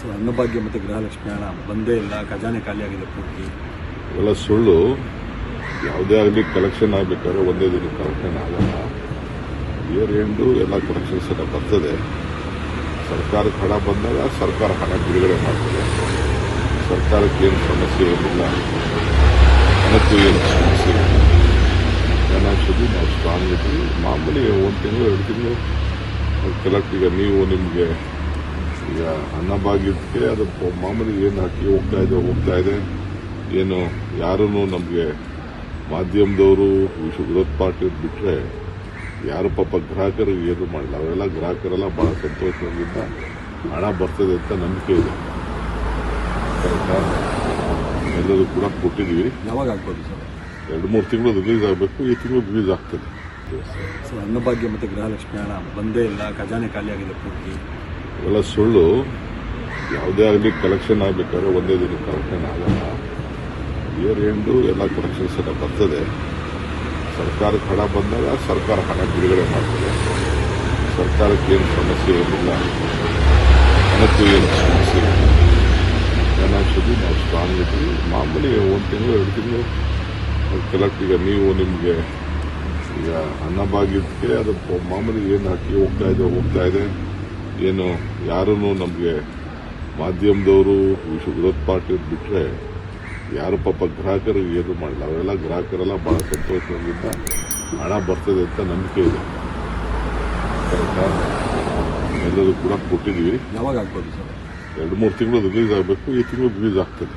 So Annabhagya ಮತ್ತು ಗೃಹಲಕ್ಷ್ಮಿ ಹಣ ಬಂದೇ ಇಲ್ಲ, ಖಜಾನೆ ಖಾಲಿಯಾಗಿದೆ ಪೂರ್ತಿ. ಇವೆಲ್ಲ ಸುಳ್ಳು. ಯಾವುದೇ ಆಗಲಿ ಕಲೆಕ್ಷನ್ ಆಗಬೇಕಾದ್ರೆ ಒಂದೇ ದಿನ ಕಲೆಕ್ಷನ್ ಆಗಲ್ಲ. ಇಯರ್ ಎಂಡು ಎಲ್ಲ ಕಲೆಕ್ಷನ್ಸ್ ಎಲ್ಲ ಬರ್ತದೆ. ಸರ್ಕಾರಕ್ಕೆ ಹಣ ಬಂದಾಗ ಸರ್ಕಾರ ಹಣ ಬಿಡುಗಡೆ ಮಾಡ್ತದೆ. ಸರ್ಕಾರಕ್ಕೆ ಏನು ಸಮಸ್ಯೆ ಇರಲಿಲ್ಲ ಹಣಕ್ಕೂ ಏನು ಸಮಸ್ಯೆ ಫೈನಾನ್ಷಿಯಲಿ ನಾವು ಸ್ಟ್ರಾಂಗ್ ಇದ್ದೀವಿ. ಮಾಮೂಲಿ ಒಂದು ತಿಂಗಳು, ಎರಡು ತಿಂಗಳು. ಕಲೆಕ್ಟ್ ಈಗ ನೀವು ನಿಮಗೆ ಈಗ ಅನ್ನಭಾಗ್ಯಕ್ಕೆ ಅದು ಮಾಮೂಲಿ ಏನು ಹಾಕಿ ಹೋಗ್ತಾ ಇದೆ ಹೋಗ್ತಾ ಇದೆ. ಏನು ಯಾರೂ ನಮಗೆ ಮಾಧ್ಯಮದವರು ವಿರೋಧ ಪಾರ್ಟಿ ಬಿಟ್ಟರೆ ಯಾರು ಪಾಪ ಗ್ರಾಹಕರಿಗೆ ಏನು ಮಾಡಲ್ಲ. ಅವರೆಲ್ಲ ಗ್ರಾಹಕರೆಲ್ಲ ಭಾಳ ಸಂತೋಷದಿಂದ ಹಣ ಬರ್ತದೆ ಅಂತ ನಂಬಿಕೆ ಇದೆ. ಎಲ್ಲರೂ ಕೂಡ ಕೊಟ್ಟಿದ್ದೀವಿ. ಯಾವಾಗ ಆಗ್ಬೋದು ಸರ್? ಎರಡು ಮೂರು ತಿಂಗಳು ರಿಲೀಸ್ ಆಗಬೇಕು. ಈ ತಿಂಗಳು ರಿಲೀಸ್ ಆಗ್ತದೆ. ಸೊ ಅನ್ನಭಾಗ್ಯ ಮತ್ತು ಗೃಹಲಕ್ಷ್ಮಿ ಹಣ ಬಂದೇ ಇಲ್ಲ. ಖಜಾನೆ ಖಾಲಿಯಾಗಿದೆ ಪೂರ್ತಿ. ಇವೆಲ್ಲ ಸುಳ್ಳು. ಯಾವುದೇ ಆಗಲಿ ಕಲೆಕ್ಷನ್ ಆಗಬೇಕಾದ್ರೆ ಒಂದೇ ದಿನ ಕಲೆಕ್ಷನ್ ಆಗಲ್ಲ. ಇಯರ್ ಎಂಡು ಎಲ್ಲ ಕಲೆಕ್ಷನ್ಸ್ ಎಲ್ಲ ಬರ್ತದೆ. ಸರ್ಕಾರಕ್ಕೆ ಹಣ ಬಂದಾಗ ಸರ್ಕಾರ ಹಣ ಬಿಡುಗಡೆ ಮಾಡ್ತದೆ. ಸರ್ಕಾರಕ್ಕೆ ಏನು ಸಮಸ್ಯೆ ಇರಲಿಲ್ಲ ಹಣಕ್ಕೂ ಏನು ಸಮಸ್ಯೆ ಫೈನಾನ್ಷಿಯಲಿ ನಾವು ಸ್ಟ್ರಾಂಗ್ ಇದ್ದೀವಿ. ಮಾಮೂಲಿ ಒಂದು ತಿಂಗಳು, ಎರಡು ತಿಂಗಳು. ಕಲೆಕ್ಟ್ ಈಗ ನೀವು ನಿಮಗೆ ಈಗ ಅನ್ನಭಾಗ್ಯಕ್ಕೆ ಅದು ಮಾಮೂಲಿ ಏನು ಹಾಕಿ ಹೋಗ್ತಾ ಇದೆ ಹೋಗ್ತಾ ಇದೆ. ಏನು ಯಾರೂ ನಮಗೆ ಮಾಧ್ಯಮದವರು ವಿರೋಧ ಪಾರ್ಟಿ ಬಿಟ್ಟರೆ ಯಾರು ಪಾಪ ಗ್ರಾಹಕರು ಏನು ಮಾಡಿಲ್ಲ. ಅವೆಲ್ಲ ಗ್ರಾಹಕರೆಲ್ಲ ಭಾಳ ಸಂತೋಷದಿಂದ ಹಣ ಬರ್ತದೆ ಅಂತ ನಂಬಿಕೆ ಇದೆ. ಎಲ್ಲರೂ ಕೂಡ ಕೊಟ್ಟಿದ್ದೀವಿ. ಯಾವಾಗ ಆಗ್ಬೋದು ಸರ್? ಎರಡು ಮೂರು ತಿಂಗಳು ರಿಲೀಸ್ ಆಗಬೇಕು ಈ ತಿಂಗಳು ರಿಲೀಸ್ ಆಗ್ತದೆ.